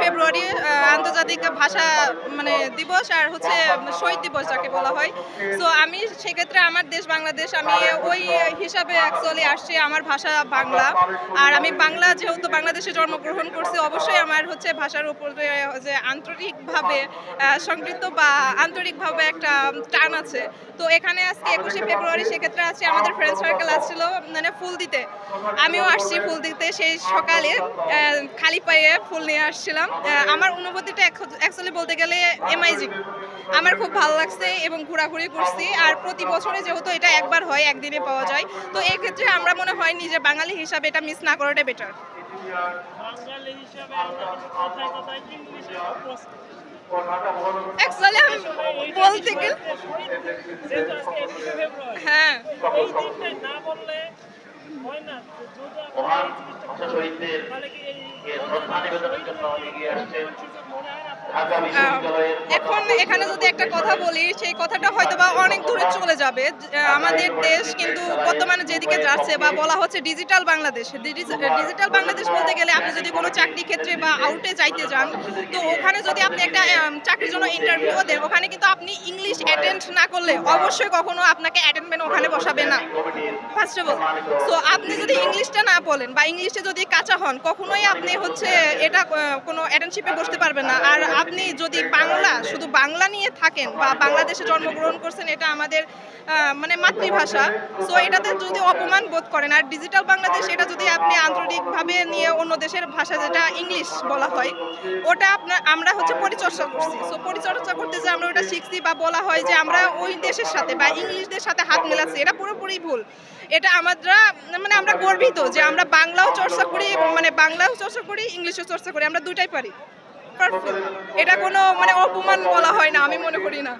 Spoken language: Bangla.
ফেব্রুয়ারি আন্তর্জাতিক ভাষা মানে দিবস আর হচ্ছে শহীদ দিবস যাকে বলা হয়। তো আমি সেক্ষেত্রে আমার দেশ বাংলাদেশ, আমি ওই হিসাবে অ্যাকচুয়ালি আসছি আমার ভাষা বাংলা। আর আমি বাংলা যেহেতু বাংলাদেশে জন্মগ্রহণ করছি, অবশ্যই আমার হচ্ছে ভাষার উপরে যে আন্তরিকভাবে সংগৃহীত বা আন্তরিকভাবে একটা টান আছে। তো এখানে আজকে একুশে ফেব্রুয়ারি, সেক্ষেত্রে আজকে আমাদের ফ্রেন্ড সার্কেল আসছিল মানে ফুল দিতে। আমিও আসছি ফুল দিতে সেই সকালে খালি পায়ে ফুল নিয়ে আসছিলাম। আমার অনুভূতিটা অ্যাকচুয়ালি বলতে গেলে এমআইজি আমার খুব ভালো লাগছে এবং ঘোরাঘুরি করছি, আর প্রতি বছরে যেহেতু এটা একবার হয়, একদিনে পাওয়া যায়, তো এক্ষেত্রে আমরা মনে হয় নিজে বাঙালি হিসাবে এটা মিস না করাটা বেটার অ্যাকচুয়ালি আমি বলতে গেলে যেহেতু আজকে 21শে ফেব্রুয়ারি, হ্যাঁ এই না বললে হয় না। শহীদদের শ্রদ্ধা নিবেদনের জন্য এগিয়ে আসছেন? ঢাকা বিশ্ববিদ্যালয়ের এখন এখানে যদি একটা কথা বলি, সেই কথাটা হয়তো বা অনেক দূরে চলে যাবে। আমাদের দেশ কিন্তু বর্তমানে যেদিকে যাচ্ছে বা বলা হচ্ছে ডিজিটাল বাংলাদেশ। ডিজিটাল বাংলাদেশ বলতে গেলে আপনি যদি কোনো চাকরি ক্ষেত্রে বা আউটে যাইতে যান, তো ওখানে যদি আপনি একটা চাকরির জন্য ইন্টারভিউ দেন, ওখানে কিন্তু আপনি ইংলিশ অ্যাটেন্ড না করলে অবশ্যই কখনো আপনাকে অ্যাটেন্ডমেন্ট ওখানে বসাবে না। ফার্স্ট অফ অল সো আপনি যদি ইংলিশটা না বলেন বা ইংলিশে যদি কাঁচা হন, কখনোই আপনি হচ্ছে এটা কোনো অ্যাটেনশিপে বসতে পারবেন না। আর আপনি যদি বাংলা, শুধু বাংলা নিয়ে থাকেন বা বাংলাদেশে জন্মগ্রহণ করছেন, এটা আমাদের মানে মাতৃভাষা। সো এটাতে যদি অপমান বোধ করেন, আর ডিজিটাল বাংলাদেশ, এটা যদি আপনি আন্তরিকভাবে নিয়ে অন্য দেশের ভাষা, যেটা ইংলিশ বলা হয়, ওটা আপনার আমরা হচ্ছে পরিচর্যা করছি। সো পরিচর্যা করতে যে আমরা ওটা শিখছি বা বলা হয় যে আমরা ওই দেশের সাথে বা ইংলিশদের সাথে হাত মেলাচ্ছি, এটা পুরোপুরি ভুল। এটা আমাদের মানে আমরা গর্বিত যে আমরা বাংলাও চর্চা করি মানে বাংলাও চর্চা করি, ইংলিশও চর্চা করি, আমরা দুটাই পারি. এটা কোনো মানে অপমান বলা হয় না, আমি মনে করি না